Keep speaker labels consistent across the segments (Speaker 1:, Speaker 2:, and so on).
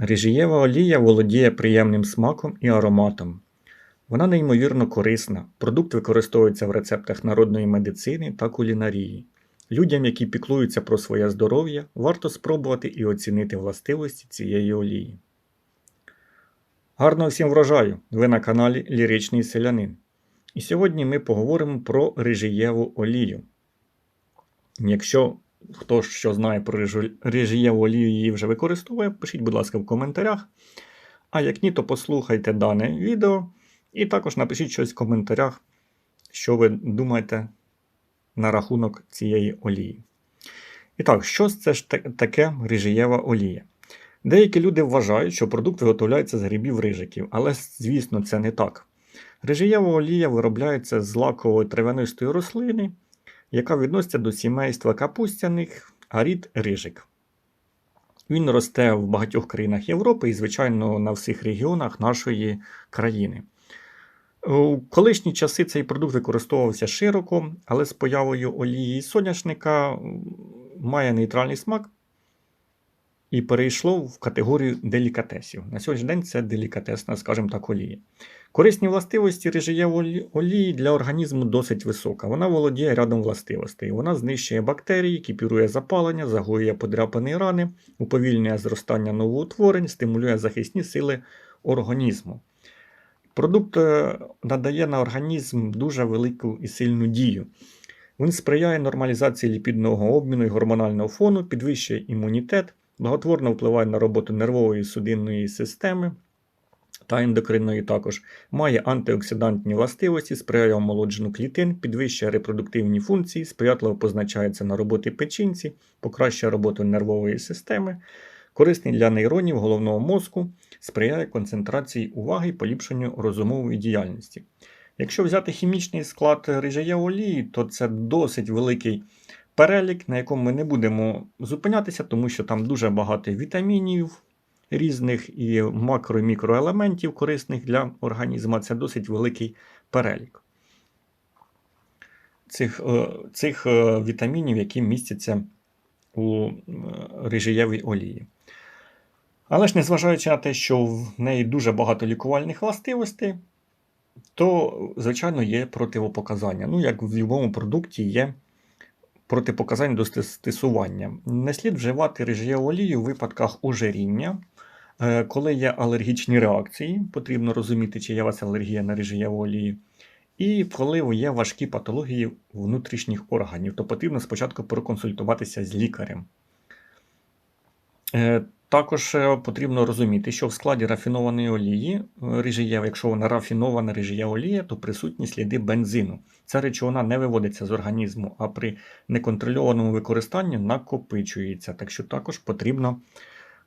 Speaker 1: Ріжієва олія володіє приємним смаком і ароматом. Вона неймовірно корисна. Продукт використовується в рецептах народної медицини та кулінарії. Людям, які піклуються про своє здоров'я, варто спробувати і оцінити властивості цієї олії. Гарного всім врожаю! Ви на каналі Ліричний Селянин. І сьогодні ми поговоримо про рижієву олію. Якщо хто що знає про рижієву олію її вже використовує, пишіть, будь ласка, в коментарях. А як ні, то послухайте дане відео і також напишіть щось в коментарях, що ви думаєте на рахунок цієї олії. І так, що це ж таке рижієва олія? Деякі люди вважають, що продукт виготовляється з грибів рижиків, але звісно, це не так. Рижієва олія виробляється з лакової травянистої рослини, яка відноситься до сімейства капустяних, а рижик. Він росте в багатьох країнах Європи і, звичайно, на всіх регіонах нашої країни. У колишні часи цей продукт використовувався широко, але з появою олії соняшника має нейтральний смак і перейшло в категорію делікатесів. На сьогоднішній день це делікатесна, скажімо так, олія. Корисні властивості рижиєвої олії для організму досить висока. Вона володіє рядом властивостей. Вона знищує бактерії, кіпірує запалення, загоює подряпані рани, уповільнює зростання новоутворень, стимулює захисні сили організму. Продукт е, надає на організм дуже велику і сильну дію. Він сприяє нормалізації ліпідного обміну і гормонального фону, підвищує імунітет, благотворно впливає на роботу нервової судинної системи та ендокринної також, має антиоксидантні властивості, сприяє омолодженню клітин, підвищує репродуктивні функції, сприятливо позначається на роботі печінці, покращує роботу нервової системи, корисний для нейронів головного мозку, сприяє концентрації уваги і поліпшенню розумової діяльності. Якщо взяти хімічний склад рижаєвої олії, то це досить великий перелік, на якому ми не будемо зупинятися, тому що там дуже багато вітамінів різних і макро- і мікроелементів корисних для організму. Це досить великий перелік цих, е, цих е, вітамінів, які містяться у е, олії. Але ж незважаючи на те, що в неї дуже багато лікувальних властивостей, то, звичайно, є противопоказання. Ну, як в будь-якому продукті є протипоказання до стисування. Не слід вживати рижієву олію у випадках ожиріння, Е, коли є алергічні реакції, потрібно розуміти, чи є у вас алергія на рижієву олію. І коли є важкі патології внутрішніх органів, то потрібно спочатку проконсультуватися з лікарем. Також е, потрібно розуміти, що в складі рафінованої олії е, якщо вона рафінована рижієва олія, то присутні сліди бензину. Ця речовина не виводиться з організму, а при неконтрольованому використанні накопичується. Так що також потрібно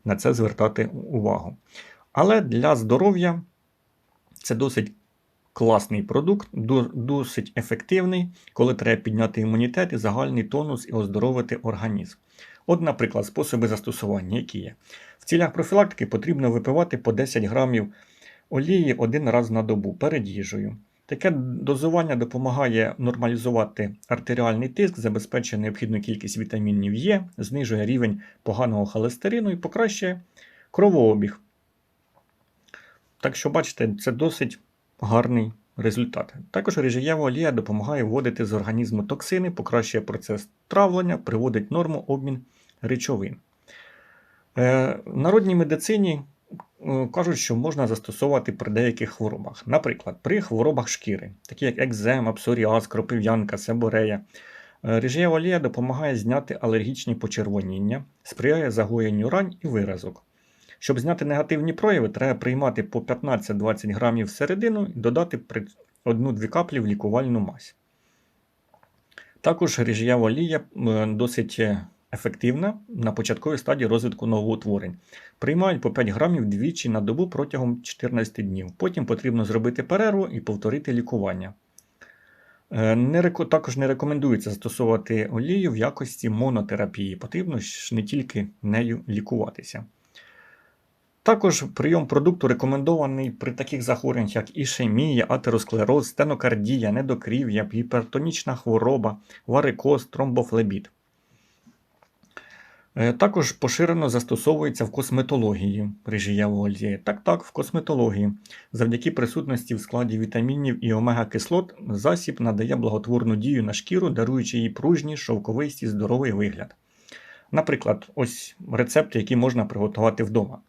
Speaker 1: на це звертати увагу. Але для здоров'я це досить класний продукт, досить ефективний, коли треба підняти імунітет і загальний тонус і оздоровити організм. От, наприклад, способи застосування, які є. В цілях профілактики потрібно випивати по 10 грамів олії один раз на добу перед їжею. Таке дозування допомагає нормалізувати артеріальний тиск, забезпечує необхідну кількість вітамінів Е, знижує рівень поганого холестерину і покращує кровообіг. Так що, бачите, це досить гарний результат. Також рижієва олія допомагає вводити з організму токсини, покращує процес травлення, приводить норму обмін речовин. Е, В народній медицині е, кажуть, що можна застосовувати при деяких хворобах. Наприклад, при хворобах шкіри, такі як екзема, псоріаз, кропив'янка, себорея. Е, олія допомагає зняти алергічні почервоніння, сприяє загоєнню рань і виразок. Щоб зняти негативні прояви, треба приймати по 15-20 грамів всередину і додати при 1-2 каплі в лікувальну мазь. Також ріжієва олія досить ефективна на початковій стадії розвитку новоутворень. Приймають по 5 грамів двічі на добу протягом 14 днів. Потім потрібно зробити перерву і повторити лікування. Е, також не рекомендується застосовувати олію в якості монотерапії. Потрібно ж не тільки нею лікуватися. Також прийом продукту рекомендований при таких захворюваннях, як ішемія, атеросклероз, стенокардія, недокрів'я, гіпертонічна хвороба, варикоз, тромбофлебіт. Е, Також поширено застосовується в косметології рижієва олія. Так, так, в косметології. Завдяки присутності в складі вітамінів і омега-кислот засіб надає благотворну дію на шкіру, даруючи їй пружній, шовковистий, здоровий вигляд. Наприклад, ось рецепт, який можна приготувати вдома.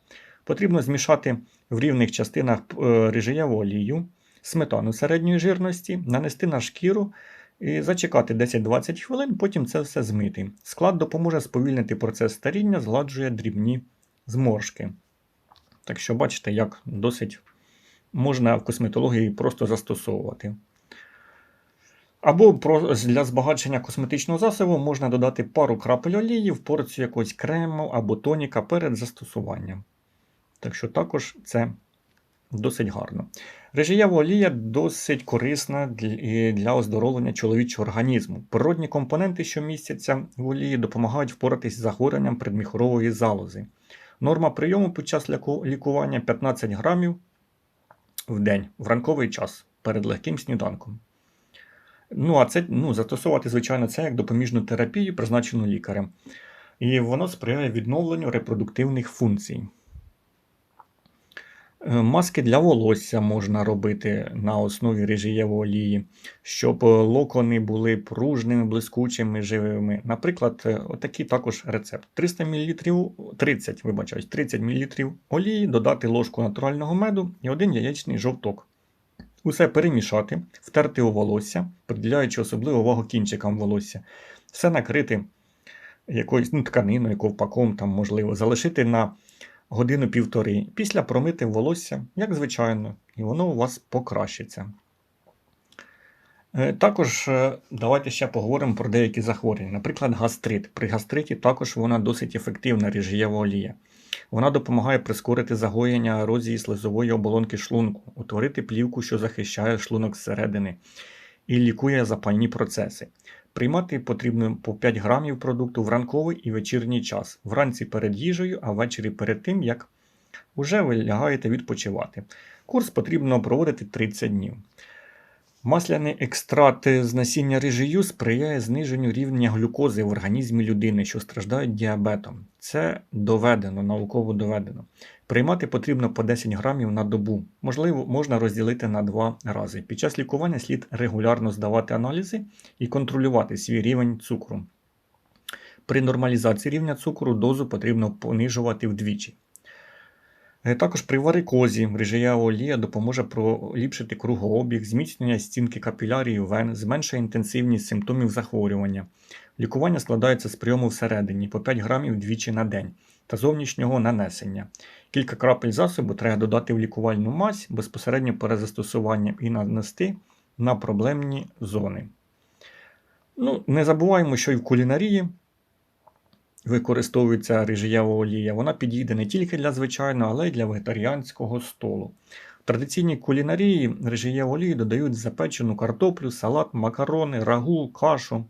Speaker 1: Потрібно змішати в рівних частинах е, олію, сметану середньої жирності, нанести на шкіру і зачекати 10-20 хвилин, потім це все змити. Склад допоможе сповільнити процес старіння, згладжує дрібні зморшки. Так що бачите, як досить можна в косметології просто застосовувати. Або для збагачення косметичного засобу можна додати пару крапель олії в порцію якогось крему або тоніка перед застосуванням. Так що також це досить гарно. Режиєва олія досить корисна для, оздоровлення чоловічого організму. Природні компоненти, що містяться в олії, допомагають впоратись з захворюванням предміхорової залози. Норма прийому під час лікування 15 грамів в день в ранковий час перед легким сніданком. Ну, а це ну, застосовувати, звичайно, це як допоміжну терапію, призначену лікарем. І воно сприяє відновленню репродуктивних функцій. Е, Маски для волосся можна робити на основі рижієвої олії, щоб е, локони були пружними, блискучими, живими. Наприклад, е, отакий також рецепт: 300 мл, 30, вибачаюсь, 30 мл олії, додати ложку натурального меду і один яєчний жовток. Усе перемішати, втерти у волосся, приділяючи особливу увагу кінчикам волосся. Все накрити якоюсь ну, тканиною, ковпаком, там, можливо, залишити на годину-півтори. Після промити волосся, як звичайно, і воно у вас покращиться. Е, Також е, давайте ще поговоримо про деякі захворювання. Наприклад, гастрит. При гастриті також вона досить ефективна ріжієва олія. Вона допомагає прискорити загоєння ерозії слизової оболонки шлунку, утворити плівку, що захищає шлунок зсередини, і лікує запальні процеси. Приймати потрібно по 5 грамів продукту в ранковий і вечірній час, вранці перед їжею, а ввечері перед тим, як уже ви лягаєте відпочивати. Курс потрібно проводити 30 днів. Масляний екстракт з насіння рижію сприяє зниженню рівня глюкози в організмі людини, що страждають діабетом. Це доведено, науково доведено. Приймати потрібно по 10 грамів на добу. Можливо, можна розділити на два рази. Під час лікування слід регулярно здавати аналізи і контролювати свій рівень цукру. При нормалізації рівня цукру дозу потрібно понижувати вдвічі. Е, Також при варикозі рижієва олія допоможе поліпшити кругообіг, зміцнення стінки капілярів вен, зменшує інтенсивність симптомів захворювання. Лікування складається з прийому всередині по 5 грамів двічі на день та зовнішнього нанесення. Кілька крапель засобу треба додати в лікувальну мазь безпосередньо перед застосуванням і нанести на проблемні зони. Ну, не забуваємо, що і в кулінарії використовується рижієва олія. Вона підійде не тільки для звичайного, але й для вегетаріанського столу. В традиційній кулінарії рижієву олію додають запечену картоплю, салат, макарони, рагу, кашу.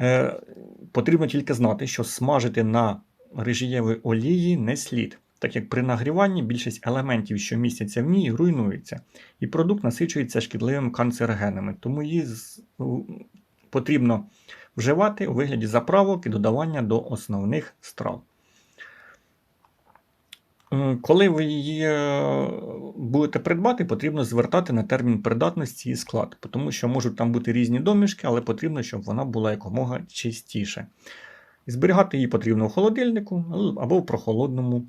Speaker 1: Е, потрібно тільки знати, що смажити на рижієвій олії не слід, так як при нагріванні більшість елементів, що містяться в ній, руйнуються, і продукт насичується шкідливими канцерогенами, тому її потрібно вживати у вигляді заправок і додавання до основних страв. Е, Коли ви її е, будете придбати, потрібно звертати на термін придатності і склад, тому що можуть там бути різні домішки, але потрібно, щоб вона була якомога чистіше. І зберігати її потрібно в холодильнику або в прохолодному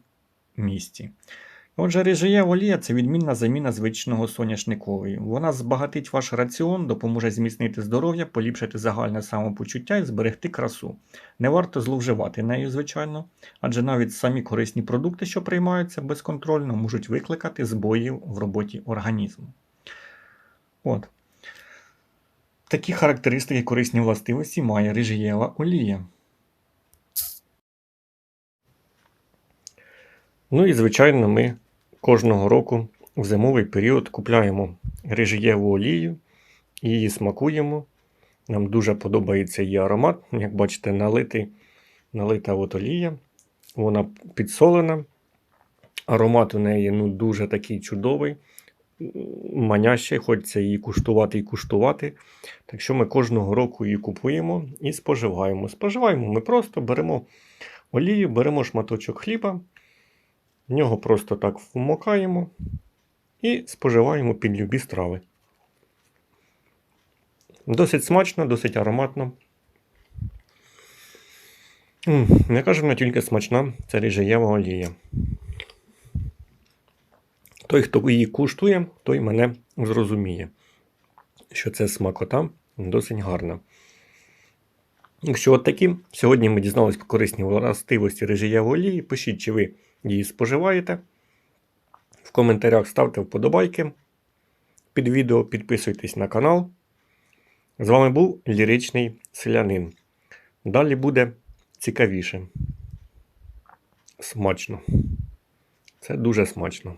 Speaker 1: місці. Отже, рижієва олія це відмінна заміна звичного соняшникової. Вона збагатить ваш раціон, допоможе зміцнити здоров'я, поліпшити загальне самопочуття і зберегти красу. Не варто зловживати нею, звичайно, адже навіть самі корисні продукти, що приймаються безконтрольно, можуть викликати збої в роботі організму. От. Такі характеристики корисні властивості має рижієва олія. Ну і, звичайно, ми кожного року в зимовий період купляємо рижієву олію її смакуємо. Нам дуже подобається її аромат. Як бачите, налитий, налита от олія. Вона підсолена. Аромат у неї ну, дуже такий чудовий. маняще, хочеться її куштувати і куштувати. Так що ми кожного року її купуємо і споживаємо. Споживаємо ми просто беремо олію, беремо шматочок хліба, в нього просто так вмокаємо і споживаємо під любі страви. Досить смачно, досить ароматно. М, Не кажемо тільки смачна, це ріжеєва олія. Той, хто її куштує, той мене зрозуміє, що це смакота досить гарна. Якщо от такі, сьогодні ми дізналися про корисні властивості режиєвої олії. Пишіть, чи ви її споживаєте. В коментарях ставте вподобайки під відео, підписуйтесь на канал. З вами був ліричний селянин. Далі буде цікавіше. Смачно. Це дуже смачно.